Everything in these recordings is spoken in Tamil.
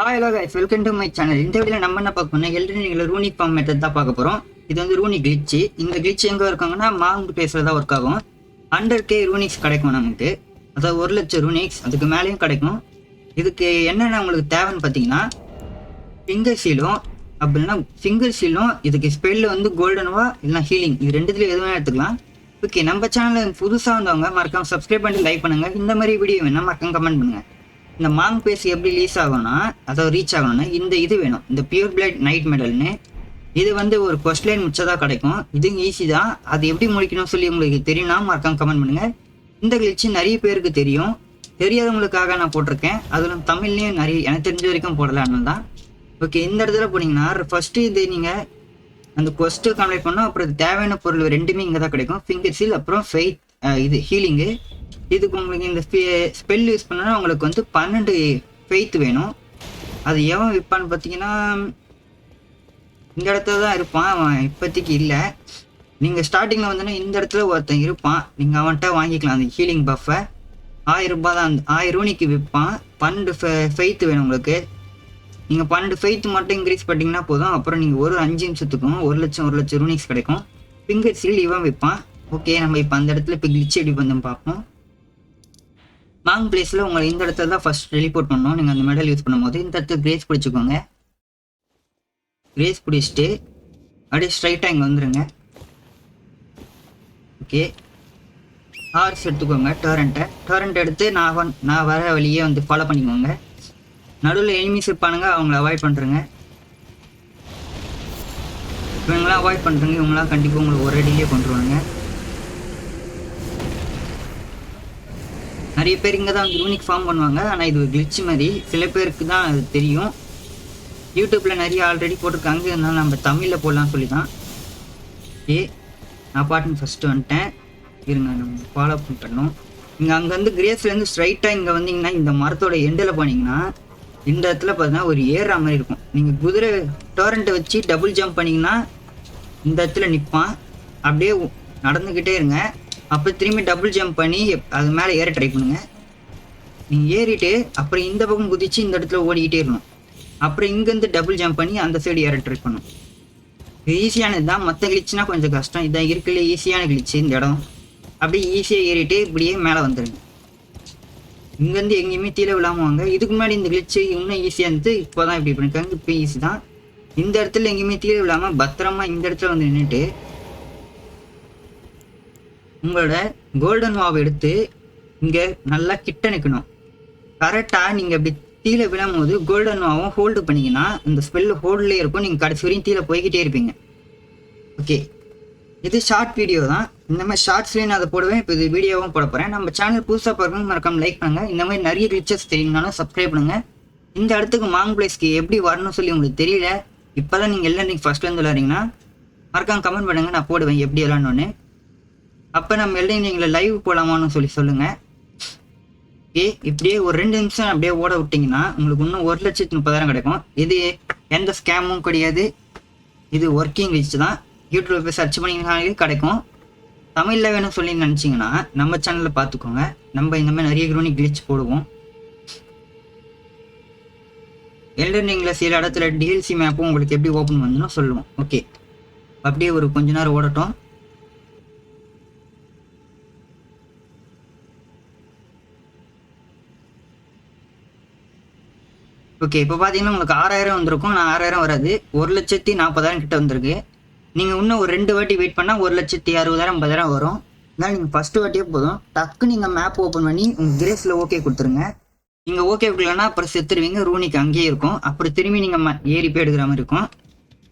Hello guys welcome to my channel இந்த வீடியோ நம்ம என்ன பார்க்க போறோம் எல்டர்னிங்கில் ரூனிக் ஃபார்ம் மெத்தட் தான் பார்க்க போகிறோம் இது வந்து ரூனிக் கிளிச்சு இந்த கிளிச் எங்கே இருக்காங்கன்னா மாங்கு பேசுகிறது தான் ஒர்க் ஆகும். ஹண்ட்ரட் கே ரூனிக்ஸ் கிடைக்கும் நமக்கு? அதாவது ஒரு லட்சம் ரூனிக்ஸ் அதுக்கு மேலேயும் கிடைக்கும். இதுக்கு என்னென்ன உங்களுக்கு தேவைன்னு பார்த்தீங்கன்னா ஃபிங்கர் சீலும் அப்படின்னா ஃபிங்கர் சீலும் இதுக்கு ஸ்பெல்லு வந்து கோல்டனுவா இல்லைனா ஹீலிங் இது ரெண்டுத்துலையும் எதுவுமே எடுத்துக்கலாம். ஓகே நம்ம சேனலில் புதுசாக வந்தவங்க மறக்காம சப்ஸ்கிரைப் பண்ணி லைக் பண்ணுங்க. இந்த மாதிரி வீடியோ வேணால் மறக்காம கமெண்ட் பண்ணுங்கள் இந்த மாங் பேஸ் எப்படி ரிலீஸ் ஆகும்னா அதாவது ரீச் ஆகணும்னா இந்த இது வேணும். இந்த பியூர் பிளட் நைட் மெடல்னு இது வந்து ஒரு கொஸ்ட் லைன் முச்சதாக கிடைக்கும். இது ஈஸி தான். அது எப்படி முடிக்கணும்னு சொல்லி உங்களுக்கு தெரியும்னா மறக்காம கமெண்ட் பண்ணுங்கள் இந்த கிளிச்சு நிறைய பேருக்கு தெரியும். தெரியாதவங்களுக்காக நான் போட்டிருக்கேன். அதில் தமிழ்லேயும் நிறைய எனக்கு தெரிஞ்ச வரைக்கும் போடலான்னு தான். ஓகே இந்த இடத்துல போனீங்கன்னா ஃபஸ்ட்டு இது நீங்கள் அந்த கொஸ்ட்டு கம்ப்ளீட் பண்ணோம் அப்புறம் தேவையான பொருள் ரெண்டுமே இங்கே தான் கிடைக்கும். ஃபிங்கர் சீல் அப்புறம் ஃபெய்த் இது ஹீலிங்கு இதுக்கு உங்களுக்கு இந்த ஸ்பெல் யூஸ் பண்ணனா உங்களுக்கு வந்து பன்னெண்டு ஃபெய்த் வேணும். அது எவன் விற்பான்னு பார்த்தீங்கன்னா இந்த இடத்துல தான் இருப்பான். அவன் இப்போதைக்கு இல்லை. நீங்கள் ஸ்டார்டிங்கில் வந்தோன்னா இந்த இடத்துல ஒருத்தன் இருப்பான். நீங்கள் அவன்கிட்ட வாங்கிக்கலாம். அந்த ஹீலிங் பஃபை ஆயிரம் ரூபாய் தான். அந்த ஆயிரம் ரூபாய்க்கு விற்பான். பன்னெண்டு ஃபெய்த்து வேணும் உங்களுக்கு. நீங்கள் பன்னெண்டு ஃபெய்த் மட்டும் இன்க்ரீஸ் பண்ணிட்டீங்கன்னா போதும். அப்புறம் நீங்கள் ஒரு அஞ்சு நிமிஷத்துக்கும் ஒரு லட்சம் ஒரு லட்சம் ரூனிக்ஸ் கிடைக்கும். ஃபிங்கர் சீல் இவன் விற்பான் ஓகே நம்ம இப்போ அந்த இடத்துல இப்போ கிளிச் எப்படி வந்து பார்ப்போம். மாங் பிளேஸில் உங்களை இந்த இடத்துல தான் ஃபஸ்ட் ரிப்போர்ட் பண்ணணும். நீங்கள் அந்த மெடல் யூஸ் பண்ணும்போது இந்த இடத்துல கிரேஸ் பிடிச்சிக்கோங்க. கிரேஸ் பிடிச்சிட்டு அப்படியே ஸ்ட்ரைட்டாக இங்கே வந்துடுங்க ஓகே ஹார்ஸ் எடுத்துக்கோங்க டோரண்ட்டை டோரண்ட் எடுத்து நான் வந் நான் வர வழியே வந்து ஃபாலோ பண்ணிக்கோங்க. நடுவில் எனிமிஸ் இருப்பானுங்க அவங்கள அவாய்ட் பண்ணுறேங்க இவங்களாம் அவாய்ட் பண்ணுறங்க இவங்களாம் கண்டிப்பாக உங்களை ஒரு அடியிலே கொண்டுருவாங்க நிறைய பேர் இங்கே தான் யூனிக் ஃபார்ம் பண்ணுவாங்க. ஆனால் இது ஒரு கிளிச் மாதிரி சில பேருக்கு தான் அது தெரியும். யூடியூப்பில் நிறைய ஆல்ரெடி போட்டிருக்காங்க. இருந்தாலும் நம்ம தமிழில் போடலாம் சொல்லி தான் ஏ நான் பாட்டுன்னு ஃபஸ்ட்டு வந்துட்டேன். இருங்க நம்ம ஃபாலோ பண்ணணும் இங்கே அங்கேருந்து கிரேஸ்லேருந்து ஸ்ட்ரைட்டாக இங்கே வந்தீங்கன்னா இந்த மரத்தோட எண்டில் போனீங்கன்னா இந்த இடத்துல பார்த்தீங்கன்னா ஒரு ஏறுற மாதிரி இருக்கும். நீங்கள் குதிரை டோரண்ட்டை வச்சு டபுள் ஜம்ப் பண்ணிங்கன்னா இந்த இடத்துல நிற்பான் அப்படியே நடந்துக்கிட்டே இருங்க. அப்போ திரும்பி டபுள் ஜம்ப் பண்ணி அது மேலே ஏற ட்ரை பண்ணுங்க. நீங்கள் ஏறிட்டு அப்புறம் இந்த பக்கம் குதிச்சு இந்த இடத்துல ஓடிக்கிட்டே இருக்கணும். அப்புறம் இங்கேருந்து டபுள் ஜம்ப் பண்ணி அந்த சைடு ஏற ட்ரை பண்ணும் இது ஈஸியானது தான். மற்ற கிளிச்சுனா கொஞ்சம் கஷ்டம். இதான் இருக்குல்ல ஈஸியான கிளிச்சு இந்த இடம். அப்படியே ஈஸியாக ஏறிட்டு இப்படியே மேலே வந்துடுங்க இங்கேருந்து எங்கேயுமே கீழே விழாமல் வாங்க. இதுக்கு முன்னாடி இந்த கிளிச்சு இன்னும் ஈஸியாக இருந்து இப்போ தான் இப்படி பண்ணிருக்காங்க. இப்போ ஈஸி தான். இந்த இடத்துல எங்கேயுமே கீழே விழாமல் பத்திரமா இந்த இடத்துல வந்து நின்றுட்டு உங்களோட கோல்டன் மாவை எடுத்து இங்கே நல்லா கிட்ட நிற்கணும் கரெக்டாக நீங்கள் இப்படி கீழே விழும்போது கோல்டன் மாவும் ஹோல்டு பண்ணிங்கன்னா இந்த ஸ்பெல் ஹோல்ட்லேயே இருக்கும். நீங்கள் கடைசி வரையும் கீழே போய்கிட்டே இருப்பீங்க. ஓகே இது ஷார்ட் வீடியோ தான். இந்த மாதிரி ஷார்ட்ஸ்லேயும் நான் அதை போடுவேன். இப்போ இது வீடியோவும் போட போகிறேன் நம்ம சேனல் புதுசாக பார்க்கணும் மறக்காம லைக் பண்ணுங்கள் இந்த மாதிரி நிறைய ரிச்சர்ஸ் தெரியுங்கனாலும் சப்ஸ்கிரைப் பண்ணுங்கள் இந்த இடத்துக்கு மாங் பிளேஸ்க்கு எப்படி வரணும்னு சொல்லி உங்களுக்கு தெரியல. இப்போ தான் நீங்கள் எல்லாம் நீங்கள் ஃபஸ்ட்லேருந்து விளாட்றீங்கன்னா மறக்காம கமெண்ட் பண்ணுங்கள் நான் போடுவேன் எப்படி விளாட்ணுன்னு அப்போ நம்ம எல்லாம் நீங்களை லைவ் போகலாமான்னு சொல்லி சொல்லுங்கள் ஓகே இப்படியே ஒரு ரெண்டு நிமிஷம் அப்படியே ஓட விட்டிங்கன்னா உங்களுக்கு இன்னும் ஒரு லட்சத்து முப்பதாயிரம் கிடைக்கும். இது எந்த ஸ்கேமும் கிடையாது. இது ஒர்க்கிங் லிஸ்ட் தான். யூடியூப்ல போய் சர்ச் பண்ணிங்கனாலே கிடைக்கும். தமிழில் வேணும் சொல்லி நினச்சிங்கன்னா நம்ம சேனலில் பார்த்துக்கோங்க நம்ம இந்த மாதிரி நிறைய குரோனிக் கிளிச் போடுவோம். எல்டர்னிங்கில் சில இடத்துல டிஎல்சி மேப்பும் உங்களுக்கு எப்படி ஓப்பன் வந்துன்னு சொல்லுவோம். ஓகே அப்படியே ஒரு கொஞ்ச நேரம் ஓடட்டும். ஓகே இப்போ பார்த்தீங்கன்னா உங்களுக்கு ஆறாயிரம் வந்திருக்கும். நான் ஆறாயிரம் வராது. ஒரு லட்சத்தி நாற்பதாயிரம் கிட்ட வந்திருக்கு. நீங்கள் இன்னும் ஒரு ரெண்டு வாட்டி வெயிட் பண்ணால் ஒரு லட்சத்தி அறுபதாயிரம் ஐம்பதாயிரம் வரும். அதனால் நீங்கள் ஃபஸ்ட்டு வாட்டியே போதும். டக்கு நீங்கள் மேப் ஓப்பன் பண்ணி உங்கள் கிரேஸில் ஓகே கொடுத்துருங்க. நீங்கள் ஓகே கொடுக்கலன்னா அப்புறம் செத்துருவீங்க. ரூனிக்கு அங்கேயே இருக்கும். அப்புறம் திரும்பி நீங்கள் ஏறி போய் எடுக்கிற மாதிரி இருக்கும்.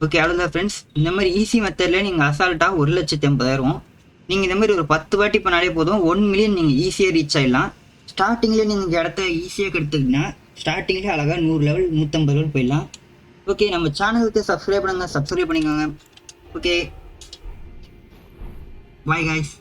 ஓகே அவ்வளோதான் ஃப்ரெண்ட்ஸ் இந்த மாதிரி ஈஸி மெத்தடில் நீங்கள் அசால்ட்டாக ஒரு லட்சத்தி ஐம்பதாயிரம். நீங்கள் இந்த மாதிரி ஒரு பத்து வாட்டி பண்ணாலே போதும். ஒன் மில்லியன் நீங்கள் ஈஸியாக ரீச் ஆகிடலாம் ஸ்டார்டிங்கில் நீங்கள் இடத்த ஈஸியாக கெடுத்துக்கிட்டீங்கன்னா ஸ்டார்டிங்கில் அழகாக நூறு லெவல் நூற்றம்பது லெவல் போயிடலாம். ஓகே நம்ம சேனலுக்கு சப்ஸ்கிரைப் பண்ணுங்க சப்ஸ்கிரைப் பண்ணிக்கோங்க. Okay bye guys